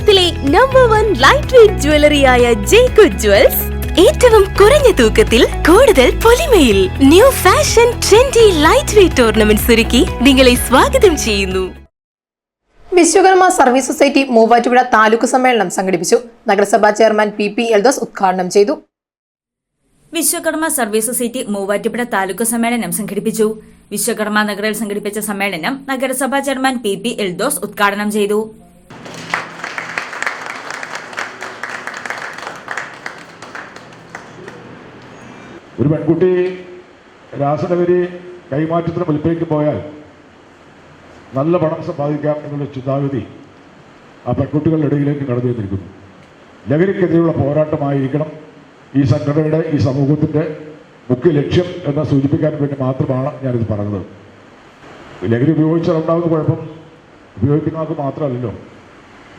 കേരളത്തിലെ number one light weight ജ്വല്ലറിയായ ജേക്കു jewels ഏറ്റവും കുറഞ്ഞ തൂക്കത്തിൽ കൂടുതൽ പൊലിമയിൽ new fashion trendy light weight ornament ഒരുക്കി നിങ്ങളെ സ്വാഗതം ചെയ്യുന്നു. വിശ്വകർമ്മ സർവീസ് സൊസൈറ്റി മൂവാറ്റുപുഴ താലൂക്ക് സമ്മേളനം സംഘടിപ്പിച്ചു. നഗരസഭാ ചെയർമാൻ പി പി എൽദോസ് ഉദ്ഘാടനം ചെയ്തു. വിശ്വകർമ്മ സർവീസ് സൊസൈറ്റി മൂവാറ്റുപുഴ താലൂക്ക് സമ്മേളനം സംഘടിപ്പിച്ചു. വിശ്വകർമ്മ നഗറിൽ സംഘടിപ്പിച്ച സമ്മേളനം നഗരസഭാ ചെയർമാൻ പി പി എൽദോസ് ഉദ്ഘാടനം ചെയ്തു. ഒരു പെൺകുട്ടി രാസനവരി കൈമാറ്റത്തിന് മുൽപ്പേക്ക് പോയാൽ നല്ല പണം സമ്പാദിക്കാം എന്നുള്ള ചിന്താഗതി ആ പെൺകുട്ടികളുടെ ഇടയിലേക്ക് കടന്നു വന്നിരിക്കുന്നു ലഹരിക്കെതിരെയുള്ള പോരാട്ടമായിരിക്കണം ഈ സംഘടനയുടെ ഈ സമൂഹത്തിന്റെ മുഖ്യ ലക്ഷ്യം എന്ന് സൂചിപ്പിക്കാൻ വേണ്ടി മാത്രമാണ് ഞാനിത് പറഞ്ഞത്. ലഹരി ഉപയോഗിച്ചാൽ ഉണ്ടാകുന്ന കുഴപ്പം ഉപയോഗിക്കുന്നവർക്ക് മാത്രമല്ലല്ലോ.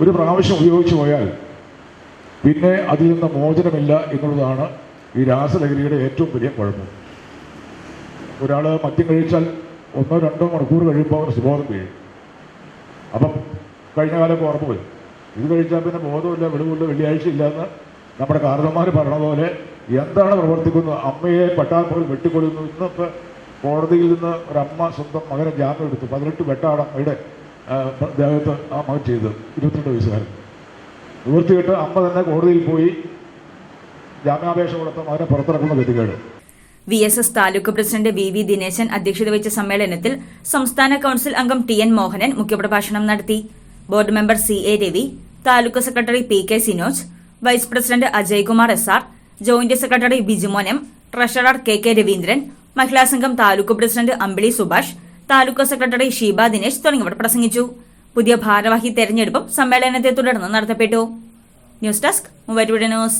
ഒരു പ്രാവശ്യം ഉപയോഗിച്ചു പോയാൽ പിന്നെ അതിൽ നിന്ന് മോചനമില്ല എന്നുള്ളതാണ് ഈ രാസലഹരിയുടെ ഏറ്റവും വലിയ കുഴപ്പം. ഒരാൾ മദ്യം കഴിച്ചാൽ ഒന്നോ രണ്ടോ മണിക്കൂർ കഴിയുമ്പോൾ അവർ സുബോധം വീഴും അപ്പം കഴിഞ്ഞ കാലമൊക്കെ ഓർമ്മ വരും. ഇത് കഴിച്ചാൽ പിന്നെ ബോധമില്ല വെളിവില്ല വെള്ളിയാഴ്ച ഇല്ലെന്ന് നമ്മുടെ കാരണന്മാർ പറഞ്ഞ പോലെ എന്താണ് പ്രവർത്തിക്കുന്നത്? അമ്മയെ പട്ടാപ്പുകൾ വെട്ടിക്കൊള്ളുന്നു ഇന്നിപ്പോൾ കോടതിയിൽ നിന്ന് ഒരമ്മ സ്വന്തം മകനെ ജാമ്യം എടുത്തു. പതിനെട്ട് വെട്ടാണ് അമ്മയുടെ ദേഹത്ത് ആ മകൻ ചെയ്തത്. ഇരുപത്തിരണ്ട് വയസ്സുകാരൻ. നിവൃത്തിയിട്ട് അമ്മ തന്നെ കോടതിയിൽ പോയി ജാമ്യാപേക്ഷ കൊടുത്തും മകനെ പുറത്തിറക്കുന്ന ഗതികേട്. V S S taluk president V V Dineshan അധ്യക്ഷത വഹിച്ച സമ്മേളനത്തിൽ സംസ്ഥാന കൌൺസിൽ അംഗം ടി എൻ മോഹനൻ മുഖ്യപ്രഭാഷണം നടത്തി. Board member C A Ravi taluk secretary P K Sinoj vice president Ajaykumar S R joint secretary Bijumon M treasurer K K Raveendran Mahila Sangham taluk president Ambili Subhash taluk secretary Sheeba Dinesh തുടങ്ങിയവർ പ്രസംഗിച്ചു. പുതിയ ഭാരവാഹി തെരഞ്ഞെടുപ്പും സമ്മേളനത്തെ തുടർന്ന് നടത്തപ്പെട്ടു. News desk news.